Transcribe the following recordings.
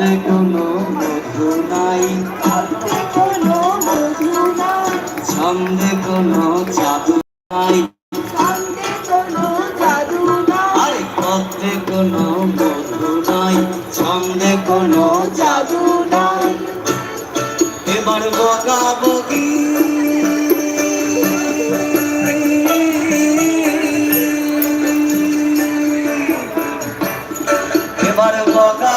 হাতে কোনো মধু নাই। ছন্দে কোনো জাদু নাই। আরে পথে কোনো মধু নাই, ছন্দে কোনো জাদু নাই। এবার বগা বগি। এবার বগা।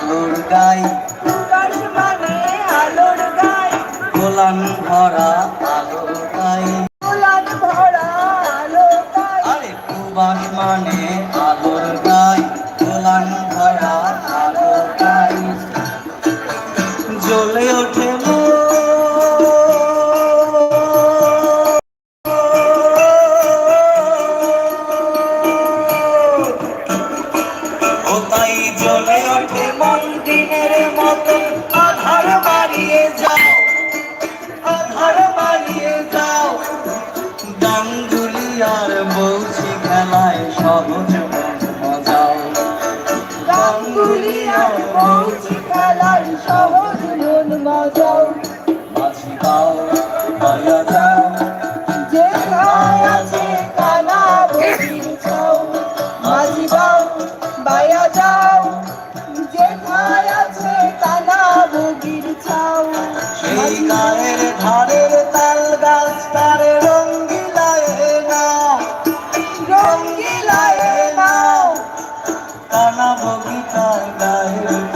আলোর গাই। গোলান ভরা আলোর দিনের মতো আধার বাড়িয়ে যাও, আধার বাড়িয়ে যাও। গাঙ্গুলি আর বলছি খেলায় সহজ মজাও গাঙ্গুলি আর মৌচি খেলার সহজ মন মজাও মাঝি পাও ধারের তাল গাছ তার রঙ্গিলায় নাও রঙ্গিলায় নাও কানা বগিতার গায়ের